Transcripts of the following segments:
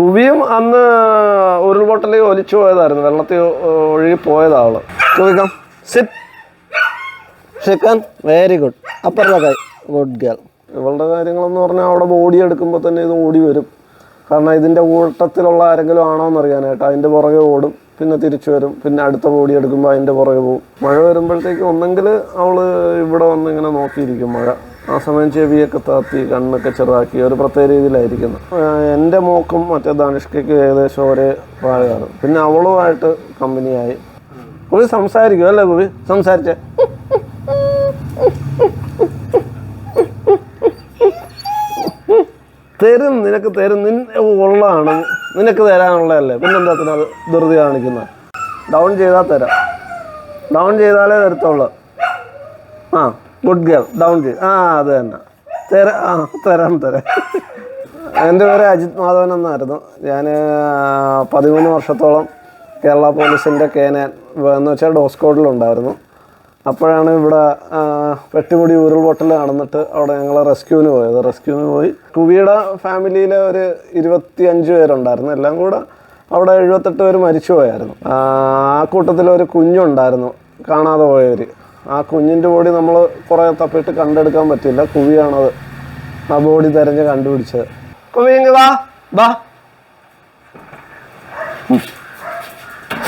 കുവിയും അന്ന് ഉരുൾപൊട്ടലിൽ ഒലിച്ചു പോയതായിരുന്നു. വെള്ളത്തിൽ ഒഴുകി പോയതാൾ കുവിക്കാം. സിറ്റ് ഷിക്കൻ വെരി ഗുഡ് അപ്പർ കൈ ഗുഡ് ഗേൾ ഇവളുടെ കാര്യങ്ങളെന്ന് പറഞ്ഞാൽ അവിടെ ബോഡി എടുക്കുമ്പോൾ തന്നെ ഇത് ഓടി വരും. കാരണം ഇതിന്റെ കൂട്ടത്തിലുള്ള ആരെങ്കിലും ആണോ എന്ന് അറിയാനായിട്ട് അതിന്റെ പുറകെ ഓടും പിന്നെ തിരിച്ചു വരും പിന്നെ അടുത്ത ബോഡി എടുക്കുമ്പോൾ അതിന്റെ പുറകെ പോകും മഴ വരുമ്പോഴത്തേക്ക് ഒന്നെങ്കിൽ അവൾ ഇവിടെ വന്ന് ഇങ്ങനെ നോക്കിയിരിക്കും മഴ. ആ സമയം ചെവിയൊക്കെ താത്തി കണ്ണൊക്കെ ചെറുതാക്കി ഒരു പ്രത്യേക രീതിയിലായിരിക്കുന്നു. എന്റെ മോക്കും മറ്റേ ധനുഷ്കയ്ക്ക് ഏകദേശം ഒരേ പ്രായമാണ്. പിന്നെ അവളുമായിട്ട് കമ്പനിയായി. കുവി സംസാരിക്കും അല്ലേ കുവി സംസാരിച്ചേ. തരും നിനക്ക് തരും. നിന്നെ ഉള്ളതാണ്. നിനക്ക് തരാനുള്ളതല്ലേ. പിന്നെന്താ അത് ധൃതി കാണിക്കുന്നത്? ഡൗൺ ചെയ്താൽ തരാം. ഡൗൺ ചെയ്താലേ തരത്തുള്ളൂ. ആ. ഗുഡ് ഗേൾ ഡൗൺ ചെയ്ത് ആ അത് തന്നെ. തരാം ആ തരാം തരാം. എന്റെ പേര് അജിത് മാധവൻ എന്നായിരുന്നു. ഞാൻ പതിമൂന്ന് വർഷത്തോളം കേരള പോലീസിന്റെ കേനാൻ എന്ന് വെച്ചാൽ ഡോസ്കോഡിലുണ്ടായിരുന്നു അപ്പോഴാണ് ഇവിടെ ആ, പെട്ടിമുടി ഉരുൾപൊട്ടൽ നടന്നിട്ട് അവിടെ ഞങ്ങൾ റെസ്ക്യൂവിന് പോയത്. റെസ്ക്യൂവിന് പോയി. കുവിയുടെ ഫാമിലിയിലെ ഒരു ഇരുപത്തി അഞ്ച് പേരുണ്ടായിരുന്നു. എല്ലാം കൂടെ അവിടെ എഴുപത്തെട്ട് പേര് മരിച്ചു പോയായിരുന്നു. ആ കൂട്ടത്തിൽ ഒരു കുഞ്ഞുണ്ടായിരുന്നു. കാണാതെ പോയവർ ആ കുഞ്ഞിന്റെ ബോഡി നമ്മൾ കുറേ തപ്പിയിട്ട് കണ്ടെടുക്കാൻ പറ്റില്ല കുവിയാണത്. ആ ബോഡി തെരഞ്ഞ് കണ്ടുപിടിച്ചത്. കുവി ഇങ്ങ് വാ. വാ.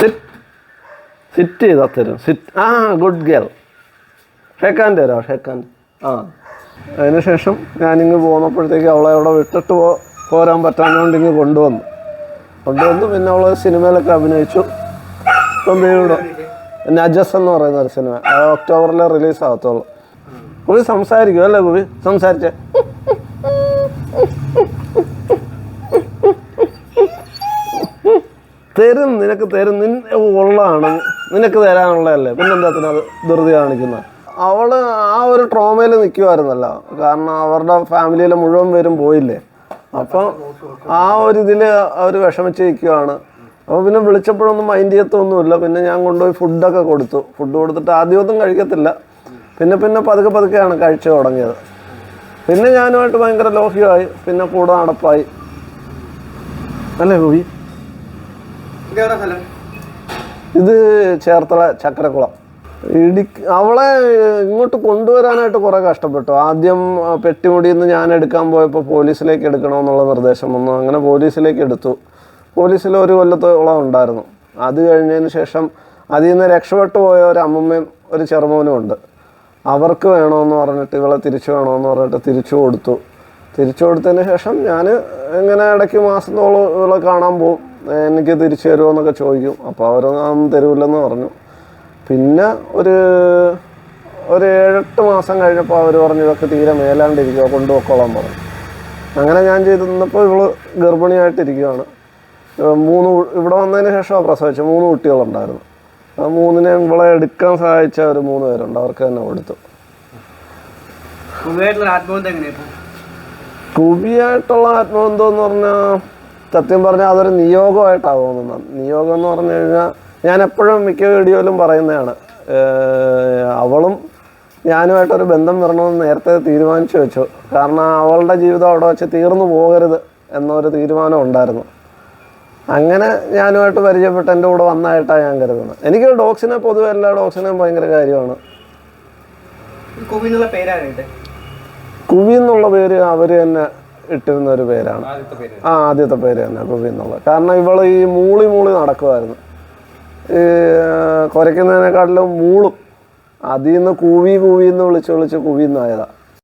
സിറ്റ് സിറ്റ് ചെയ്താൽ തരും. സിറ്റ് ആ ഗുഡ് ഗേൾ ഷേക്കാൻ തരാം ഷേക്കാൻ ആ. അതിനുശേഷം ഞാനിങ്ങ് പോന്നപ്പോഴത്തേക്ക് അവളെ അവിടെ വിട്ടിട്ട് പോ പോരാൻ പറ്റാഞ്ഞുകൊണ്ട് ഇങ്ങ് കൊണ്ടുവന്നു. കൊണ്ടുവന്നു പിന്നെ അവൾ സിനിമയിലൊക്കെ അഭിനയിച്ചു. ഇപ്പം വീട് നജസ് എന്ന് പറയുന്ന ഒരു സിനിമ. അത് ഒക്ടോബറിൽ റിലീസ് ആകത്തുള്ളൂ ഗുബി സംസാരിക്കും അല്ലേ ഗുബി സംസാരിച്ച. തരും നിനക്ക് തരും. നിൻ ഉള്ളതാണ്. നിനക്ക് തരാനുള്ളതല്ലേ. പിന്നെന്താ അത് ധൃതി കാണിക്കുന്നത് അവൾ ആ ഒരു ട്രോമയിൽ നിൽക്കുമായിരുന്നല്ലോ കാരണം അവരുടെ ഫാമിലിയിലെ മുഴുവൻ പേരും പോയില്ലേ? അപ്പം ആ ഒരു ഇതിൽ അവർ വിഷമിച്ച് നിൽക്കുവാണ് അപ്പോൾ പിന്നെ വിളിച്ചപ്പോഴൊന്നും മൈൻഡ് ചെയ്യത്തൊന്നുമില്ല. പിന്നെ ഞാൻ കൊണ്ടുപോയി ഫുഡൊക്കെ കൊടുത്തു. ഫുഡ് കൊടുത്തിട്ട് ആദ്യമൊന്നും കഴിക്കത്തില്ല. പിന്നെ പിന്നെ പതുക്കെ പതുക്കെയാണ് കഴിച്ചു തുടങ്ങിയത്. പിന്നെ ഞാനുമായിട്ട് ഭയങ്കര ലോഹ്യമായി. പിന്നെ കൂടെ നടപ്പായി. അല്ലേ ഇതെവിടെ ഇത് ചേർത്തല ചക്കരക്കുളം ഇടി അവളെ ഇങ്ങോട്ട് കൊണ്ടുവരാനായിട്ട് കുറേ കഷ്ടപ്പെട്ടു. ആദ്യം പെട്ടിമുടിയിൽ നിന്ന് ഞാൻ എടുക്കാൻ പോയപ്പോൾ പോലീസിലേക്ക് എടുക്കണമെന്നുള്ള നിർദ്ദേശം വന്നു. അങ്ങനെ പോലീസിലേക്ക് എടുത്തു. പോലീസിൽ ഒരു കൊല്ലത്തോളം ഉണ്ടായിരുന്നു. അത് കഴിഞ്ഞതിന് ശേഷം അതിൽ നിന്ന് രക്ഷപ്പെട്ടു പോയ ഒരു അമ്മമ്മയും ഒരു ചെറുമോനും ഉണ്ട്. അവർക്ക് വേണമെന്ന് പറഞ്ഞിട്ട് ഇവളെ തിരിച്ചു വേണമെന്ന് പറഞ്ഞിട്ട് തിരിച്ചു കൊടുത്തു. തിരിച്ചു കൊടുത്തതിന് ശേഷം ഞാൻ ഇങ്ങനെ ഇടയ്ക്ക് മാസത്തോളം ഇവളെ കാണാൻ പോകും എനിക്ക് തിരിച്ചു തരുമോ എന്നൊക്കെ ചോദിക്കും അപ്പോൾ അവരൊന്നും തരൂല്ലെന്ന് പറഞ്ഞു. പിന്നെ ഒരു ഒരു ഏഴെട്ട് മാസം കഴിഞ്ഞപ്പോൾ അവർ പറഞ്ഞു ഇതൊക്കെ തീരെ മേലാണ്ടിരിക്കുക കൊണ്ടുപോക്കോളാൻ പറഞ്ഞു. അങ്ങനെ ഞാൻ ചെയ്തിരുന്നപ്പോൾ ഇവൾ ഗർഭിണിയായിട്ടിരിക്കുകയാണ് മൂന്ന് ഇവിടെ വന്നതിന് ശേഷം പ്രസവിച്ച മൂന്ന് കുട്ടികളുണ്ടായിരുന്നു. ആ മൂന്നിനെ ഇവളെ എടുക്കാൻ സഹായിച്ച ഒരു മൂന്ന് പേരുണ്ട്. അവർക്ക് തന്നെ കൊടുത്തു. കുബിയായിട്ടുള്ള ആത്മബന്ധം എന്ന് പറഞ്ഞാൽ സത്യം പറഞ്ഞാൽ അതൊരു നിയോഗമായിട്ടാണ് തോന്നുന്നത് നിയോഗം എന്ന് പറഞ്ഞു കഴിഞ്ഞാൽ ഞാൻ എപ്പോഴും മിക്ക വീഡിയോയിലും പറയുന്നതാണ്. അവളും ഞാനുമായിട്ടൊരു ബന്ധം വരണമെന്ന് നേരത്തെ തീരുമാനിച്ചു വെച്ചു. കാരണം അവളുടെ ജീവിതം അവിടെ വെച്ച് തീർന്നു പോകരുത് എന്നൊരു തീരുമാനം ഉണ്ടായിരുന്നു. അങ്ങനെ ഞാനുമായിട്ട് പരിചയപ്പെട്ട് എന്റെ കൂടെ വന്നായിട്ടാണ് ഞാൻ കരുതുന്നത്. എനിക്ക് ഡോഗ്സിനെ പൊതുവെ എല്ലാ ഡോഗ്സിനെയും ഭയങ്കര കാര്യമാണ്. കുവി എന്നുള്ള പേര് അവർ തന്നെ ഇട്ടിരുന്ന ഒരു പേരാണ് ആ ആദ്യത്തെ പേര് തന്നെ കുവി എന്നുള്ളത് കാരണം ഇവൾ ഈ മൂളി മൂളി നടക്കുമായിരുന്നു ഈ കുരയ്ക്കുന്നതിനെക്കാട്ടിലും മൂളും അതിൽ നിന്ന് കൂവി കൂവി എന്ന് വിളിച്ച് വിളിച്ച് കുവി എന്നായതാ.